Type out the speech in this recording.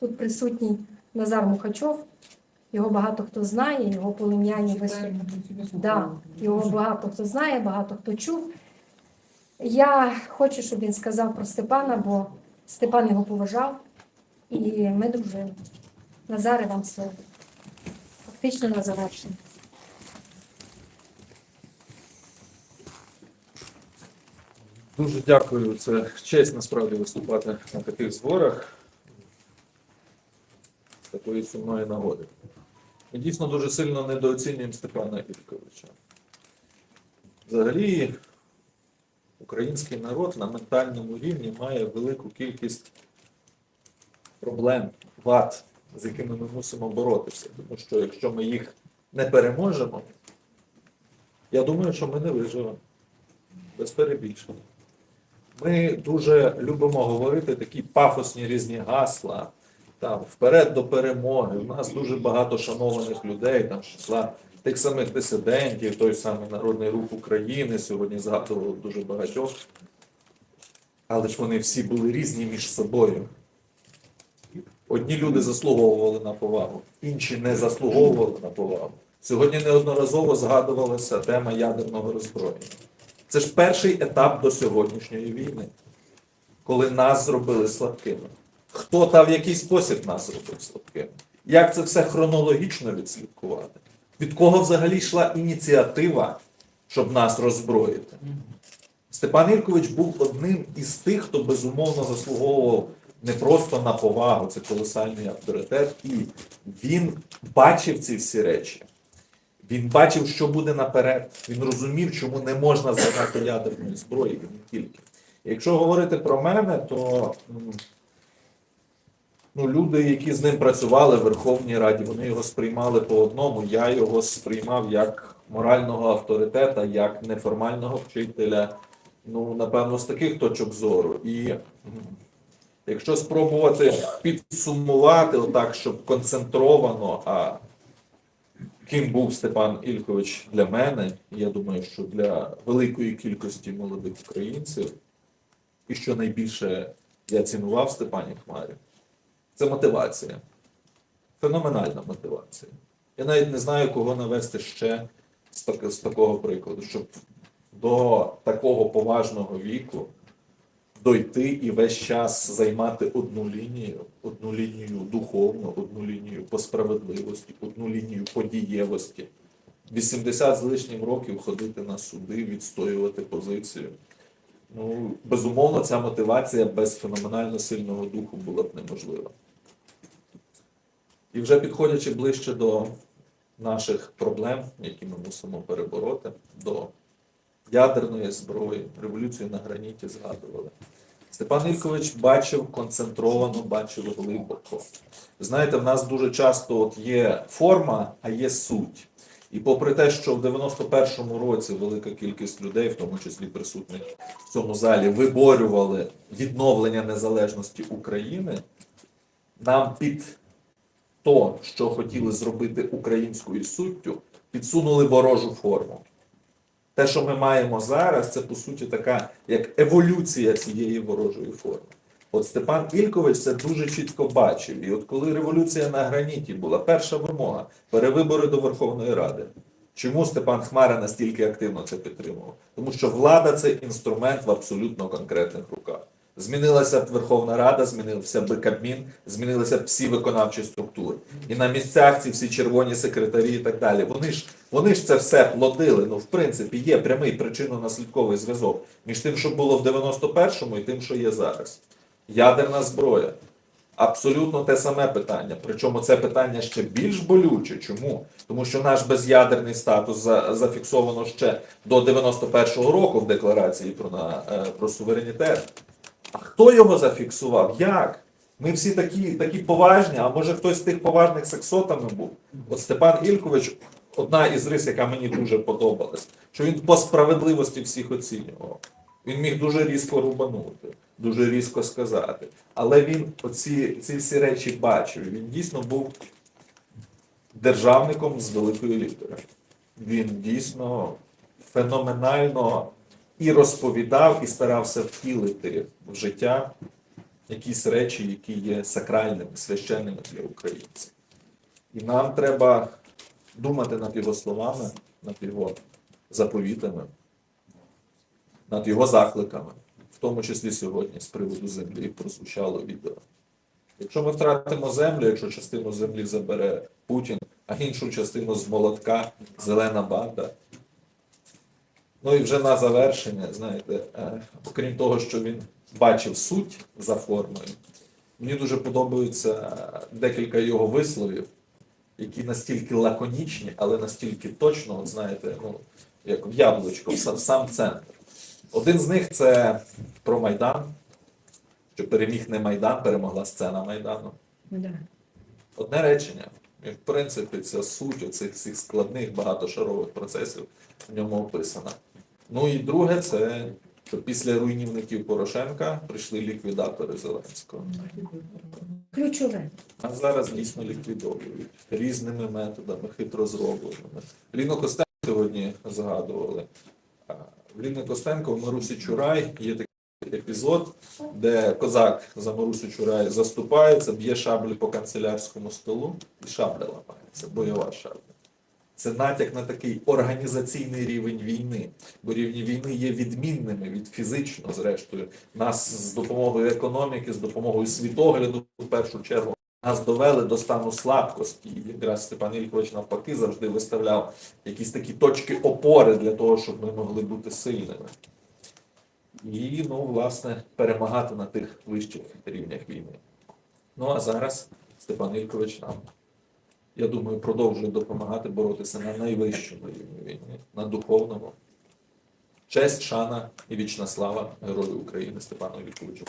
Тут присутній Назар Мухачов. Його багато хто знає, його полум'яні виступи. Да, його багато хто знає, багато хто чув. Я хочу, щоб він сказав про Степана, бо Степан його поважав, і ми дружили. Назаре вам слово. Фактично на завершення. Дуже дякую. Це честь насправді виступати на таких зборах такої сумної нагоди. Ми дійсно дуже сильно недооцінюємо Степана Ільковича. Взагалі, український народ на ментальному рівні має велику кількість проблем, вад, з якими ми мусимо боротися. Тому що якщо ми їх не переможемо, я думаю, що ми не виживемо. Без перебільшення. Ми дуже любимо говорити такі пафосні різні гасла. Там вперед до перемоги. У нас дуже багато шанованих людей, там числа тих самих дисидентів, той самий Народний рух України сьогодні згадував дуже багатьох. Але ж вони всі були різні між собою. Одні люди заслуговували на повагу, інші не заслуговували на повагу. Сьогодні неодноразово згадувалася тема ядерного роззброєння. Це ж перший етап до сьогоднішньої війни, коли нас зробили слабкими. Хто та в який спосіб нас зробив слабкими? Як це все хронологічно відслідкувати? Від кого взагалі йшла ініціатива, щоб нас роззброїти? Степан Іркович був одним із тих, хто безумовно заслуговував не просто на повагу, це колосальний авторитет, і він бачив ці всі речі. Він бачив, що буде наперед. Він розумів, чому не можна задати ядерної зброї, і не тільки. Якщо говорити про мене, то ну, люди, які з ним працювали в Верховній Раді, вони його сприймали по одному. Я його сприймав як морального авторитета, як неформального вчителя. Ну, напевно, з таких точок зору. І якщо спробувати підсумувати отак, щоб концентровано, а ким був Степан Ількович для мене, я думаю, що для великої кількості молодих українців, і що найбільше я цінував Степані Хмарі, це мотивація. Феноменальна мотивація. Я навіть не знаю, кого навести ще з, так, з такого прикладу, щоб до такого поважного віку дойти і весь час займати одну лінію, одну лінію духовну, одну лінію по справедливості, одну лінію по дієвості. 80 з лишнім років ходити на суди, відстоювати позицію. Ну, безумовно, ця мотивація без феноменально сильного духу була б неможлива. І вже підходячи ближче до наших проблем, які ми мусимо перебороти, до ядерної зброї, революцію на граніті згадували. Степан Ількович бачив концентровано, бачив глибоко. Знаєте, в нас дуже часто от є форма, а є суть. І попри те, що в 91-му році велика кількість людей, в тому числі присутніх в цьому залі, виборювали відновлення незалежності України, нам під то, що хотіли зробити українською суттю, підсунули ворожу форму. Те, що ми маємо зараз, це по суті така як еволюція цієї ворожої форми. От Степан Ількович це дуже чітко бачив. І от коли революція на граніті була, перша вимога перевибори до Верховної Ради. Чому Степан Хмара настільки активно це підтримував? Тому що влада це інструмент в абсолютно конкретних руках. Змінилася б Верховна Рада, змінився би Кабмін, змінилися б всі виконавчі структури. І на місцях ці всі червоні секретарі і так далі. Вони ж вони ж це все плодили. Ну, в принципі, є прямий причинно-наслідковий зв'язок між тим, що було в 91-му і тим, що є зараз. Ядерна зброя. Абсолютно те саме питання. Причому це питання ще більш болюче. Чому? Тому що наш без'ядерний статус за- зафіксовано ще до 91-го року в декларації про, на, е, про суверенітет. А хто його зафіксував? Як? Ми всі такі, такі поважні, а може хтось з тих поважних сексотами був? От Степан Ількович, одна із рис, яка мені дуже подобалась, що він по справедливості всіх оцінював. Він міг дуже різко рубанути, дуже різко сказати. Але він оці ці всі речі бачив. Він дійсно був державником з великої літери. Він дійсно феноменально і розповідав, і старався втілити в життя якісь речі, які є сакральними, священними для українців. І нам треба думати над його словами, над його заповітами, над його закликами, в тому числі сьогодні з приводу землі прозвучало відео. Якщо ми втратимо землю, якщо частину землі забере Путін, а іншу частину з молотка зелена банда. Ну і вже на завершення, знаєте, е, окрім того, що він бачив суть за формою, мені дуже подобаються декілька його висловів, які настільки лаконічні, але настільки точно, от знаєте, ну, як в яблучко, в сам центр. Один з них це про Майдан, що переміг не Майдан, перемогла сцена Майдану. Одне речення. І, в принципі, ця суть оцих всіх складних багатошарових процесів в ньому описана. Ну і друге, це що після руйнівників Порошенка прийшли ліквідатори Зеленського. Ключове. А зараз дійсно ліквідовують різними методами, хитро зробленими. Ліну Костенко сьогодні згадували. В Ліни Костенко в Марусі Чурай є такий епізод, де козак за Марусю Чурай заступається, б'є шаблі по канцелярському столу, і шабля ламається, бойова шабля. Це натяк на такий організаційний рівень війни, бо рівні війни є відмінними від фізично, зрештою. Нас з допомогою економіки, з допомогою світогляду, в першу чергу, нас довели до стану слабкості. І якраз Степан Ількович навпаки завжди виставляв якісь такі точки опори для того, щоб ми могли бути сильними. І, ну, власне, перемагати на тих вищих рівнях війни. Ну а зараз Степан Ількович нам, я думаю, продовжує допомагати боротися на найвищому рівні війни, на духовному. Честь, шана і вічна слава Герою України Степану Ільковичу.